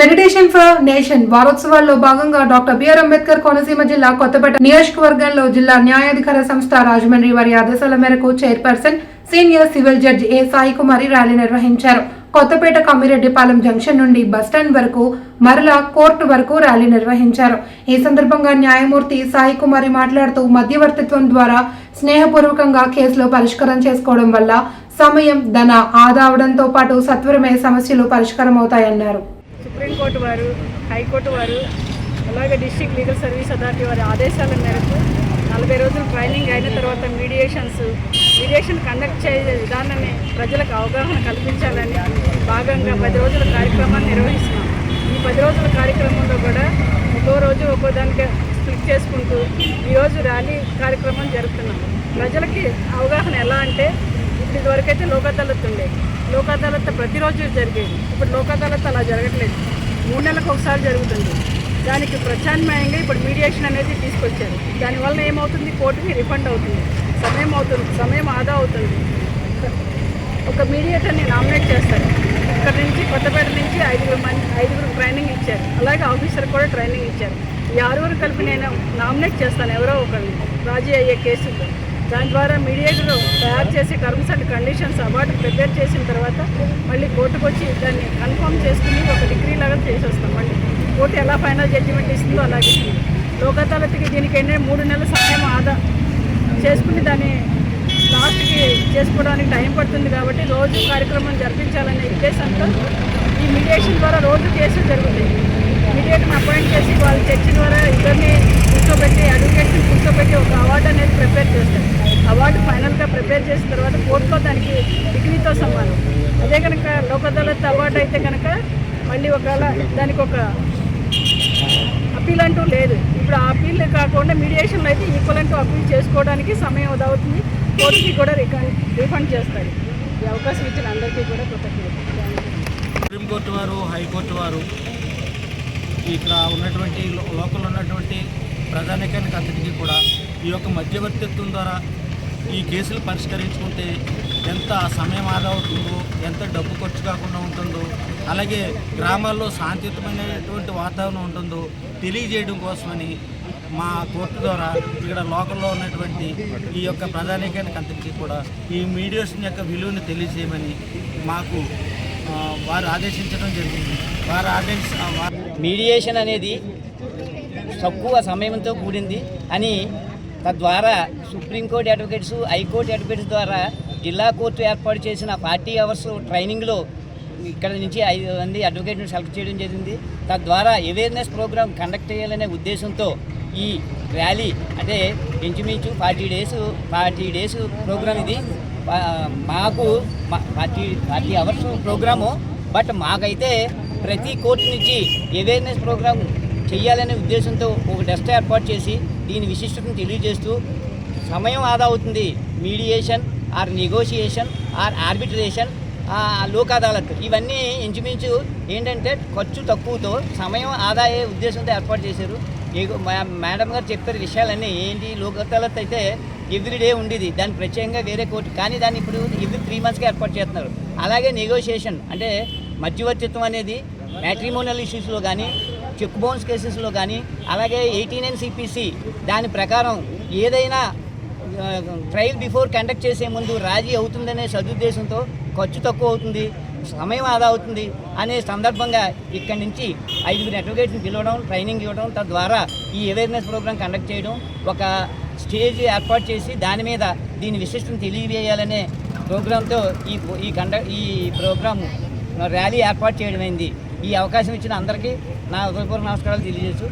Meditation for nation వారోత్సవాల్లో భాగంగా doctor BR Ambedkar Konaseema జిల్లా కొత్తపేట నియోజకవర్గంలో జిల్లా న్యాయాధికార సంస్థ రాజమండ్రి వారి ఆదేశాల మేరకు chairperson senior civil judge A Sai Kumari rally నిర్వహించారు. కొత్తపేట కమ్మిరెడ్డిపాలెం జంక్షన్ నుండి బస్టాండ్ వరకు మరలా కోర్టు వరకు ర్యాలీ నిర్వహించారు. ఈ సందర్భంగా న్యాయమూర్తి సాయి కుమారి మాట్లాడుతూ మధ్యవర్తిత్వం ద్వారా స్నేహపూర్వకంగా కేసులో పరిష్కారం చేసుకోవడం వల్ల సమయం ధన ఆదా అవడంతో పాటు సత్వరమే సమస్యలు పరిష్కారం అవుతాయన్నారు సుప్రీంకోర్టు వారు హైకోర్టు వారు అలాగే డిస్టిక్ లీగల్ సర్వీస్ అథారిటీ వారి ఆదేశాల మేరకు నలభై రోజులు ట్రైనింగ్ అయిన తర్వాత మీడియేషన్స్ మీడియేషన్ కండక్ట్ చేసే విధానాన్ని ప్రజలకు అవగాహన కల్పించాలని భాగంగా పది రోజుల కార్యక్రమాన్ని నిర్వహిస్తున్నాం. ఈ పది రోజుల కార్యక్రమంలో కూడా ఒక్కో రోజు ఒక్కో దానికి స్ప్లిట్ చేసుకుంటూ ఈరోజు ర్యాలీ కార్యక్రమం జరుపుతున్నాం. ప్రజలకి అవగాహన ఎలా అంటే ఇప్పుడు ఇదివరకైతే లోక్ అదాలత్ ఉండేది లోక్ అదాలత్ ప్రతిరోజు జరిగేది. ఇప్పుడు లోక్ అదాలత్ అలా జరగట్లేదు. మూడు నెలలకు ఒకసారి జరుగుతుంది. దానికి ప్రత్యామ్నాయంగా ఇప్పుడు మీడియేషన్ అనేది తీసుకొచ్చారు. దానివల్ల ఏమవుతుంది? కోర్టుకి రిఫండ్ అవుతుంది. సమయం అవుతుంది. సమయం ఆదా అవుతుంది. ఒక మీడియేటర్ని నామినేట్ చేస్తారు. ఇక్కడ నుంచి కొత్తపేట నుంచి ఐదుగురు మంది ఐదుగురు ట్రైనింగ్ ఇచ్చారు. అలాగే ఆఫీసర్ కూడా ట్రైనింగ్ ఇచ్చారు. ఈ ఆరుగురు కలిపి నేను నామినేట్ చేస్తాను. ఎవరో ఒకరిని రాజీ అయ్యే కేసుల్లో దాని ద్వారా మీడియేటర్ తయారు చేసి terms and conditions award prepare చేసిన తర్వాత మళ్ళీ కోర్టుకు వచ్చి దాన్ని కన్ఫర్మ్ చేసుకుని ఒక డిగ్రీ లాగా చేసేస్తాం. మళ్ళీ కోర్టు ఎలా ఫైనల్ జడ్జిమెంట్ ఇస్తుందో అలాగే లోక్ అదాలత్కి దీనికి మూడు నెలల సమయం ఆదా చేసుకుని దాన్ని లాస్ట్కి చేసుకోవడానికి టైం పడుతుంది కాబట్టి రోజు కార్యక్రమం జరిపించాలనే ఉద్దేశంతో ఈ మీడియేషన్ ద్వారా రోజు కేసులు జరుగుతాయి. మీడియేటర్ని అపాయింట్ చేసి వాళ్ళ చర్చ ద్వారా ఇద్దరిని కూర్చోబెట్టి అడ్వకేట్ని కూర్చోబెట్టి ఒక అవార్డు అనేది ప్రిపేర్ చేస్తారు. అవార్డు ఫైనల్గా ప్రిపేర్ చేసిన తర్వాత కోర్టులో దానికి డిగ్రీతో సమానం. అదే కనుక లోక్ అదాలత్ అవార్డు అయితే కనుక మళ్ళీ ఒకవేళ దానికి ఒక అప్పీల్ అంటూ లేదు. ఇప్పుడు ఆ అప్పీల్ కాకుండా మీడియేషన్లో అయితే ఈక్వల్ అంటూ అప్పీల్ చేసుకోవడానికి సమయం అది అవుతుంది. కోర్టుకి కూడా రికండ్ రిఫండ్ చేస్తారు. ఈ అవకాశం ఇచ్చిన అందరికీ కూడా కృతజ్ఞత సుప్రీంకోర్టు వారు హైకోర్టు వారు ఇక్కడ ఉన్నటువంటి లోకల్ ఉన్నటువంటి ప్రజానికానికి అతనికి కూడా ఈ యొక్క మధ్యవర్తిత్వం ద్వారా ఈ కేసులు పరిష్కరించుకుంటే ఎంత సమయం ఆదా అవుతుందో ఎంత డబ్బు ఖర్చు కాకుండా ఉంటుందో అలాగే గ్రామాల్లో శాంతియుతమైనటువంటి వాతావరణం ఉంటుందో తెలియజేయడం కోసమని మా కోర్టు ద్వారా ఇక్కడ లోకల్లో ఉన్నటువంటి ఈ యొక్క ప్రధానికానికి అంతటికీ కూడా ఈ మీడియేషన్ యొక్క విలువను తెలియజేయమని మాకు వారు ఆదేశించడం జరిగింది. వారు ఆదేశ మీడియేషన్ అనేది తక్కువ సమయంతో కూడింది అని తద్వారా సుప్రీంకోర్టు అడ్వకేట్స్ హైకోర్టు అడ్వకేట్స్ ద్వారా జిల్లా కోర్టు ఏర్పాటు చేసిన ఫార్టీ అవర్స్ ట్రైనింగ్లో ఇక్కడ నుంచి ఐదు మంది అడ్వకేట్ను సెలెక్ట్ చేయడం జరిగింది. తద్వారా అవేర్నెస్ ప్రోగ్రామ్ కండక్ట్ చేయాలనే ఉద్దేశంతో ఈ ర్యాలీ అంటే ఇంచుమించు forty days forty days program ఇది. మాకు forty forty hours program but మాకైతే ప్రతి కోర్టు నుంచి అవేర్నెస్ ప్రోగ్రామ్ చేయాలనే ఉద్దేశంతో ఒక డెస్క్ ఏర్పాటు చేసి దీని విశిష్టతను తెలియజేస్తూ సమయం ఆదా అవుతుంది. Mediation or negotiation or arbitration Lok Adalat ఇవన్నీ ఇంచుమించు ఏంటంటే ఖర్చు తక్కువతో సమయం ఆదా అయ్యే ఉద్దేశంతో ఏర్పాటు చేశారు. మేడం గారు చెప్పారు విషయాలన్నీ ఏంటి లోక్ అదాలత్ అయితే ఎవ్రీ డే ఉండేది. దాన్ని ప్రత్యేకంగా వేరే కోర్టు కానీ దాన్ని ఇప్పుడు ఎవ్రీ త్రీ మంత్స్కి ఏర్పాటు చేస్తున్నారు. అలాగే నెగోషియేషన్ అంటే మధ్యవర్తిత్వం అనేది మ్యాట్రిమోనియల్ ఇష్యూస్లో కానీ చెక్ బౌన్స్ కేసెస్లో కానీ అలాగే ఎయిటీ నైన్ సిపిసి దాని ప్రకారం ఏదైనా ట్రయల్ బిఫోర్ కండక్ట్ చేసే ముందు రాజీ అవుతుందనే సదుద్దేశంతో ఖర్చు తక్కువ అవుతుంది సమయం ఆదా అవుతుంది అనే సందర్భంగా ఇక్కడి నుంచి ఐదుగురు అడ్వకేట్ని పిలవడం ట్రైనింగ్ ఇవ్వడం తద్వారా ఈ అవేర్నెస్ ప్రోగ్రామ్ కండక్ట్ చేయడం ఒక స్టేజ్ ఏర్పాటు చేసి దాని మీద దీని విశిష్టం తెలియజేయాలనే ప్రోగ్రాంతో ఈ ఈ కండక్ట్ ఈ ప్రోగ్రామ్ ర్యాలీ ఏర్పాటు చేయడమైంది. ఈ అవకాశం ఇచ్చిన అందరికీ నా హృదయపూర్వక నమస్కారాలు తెలియజేస్తూ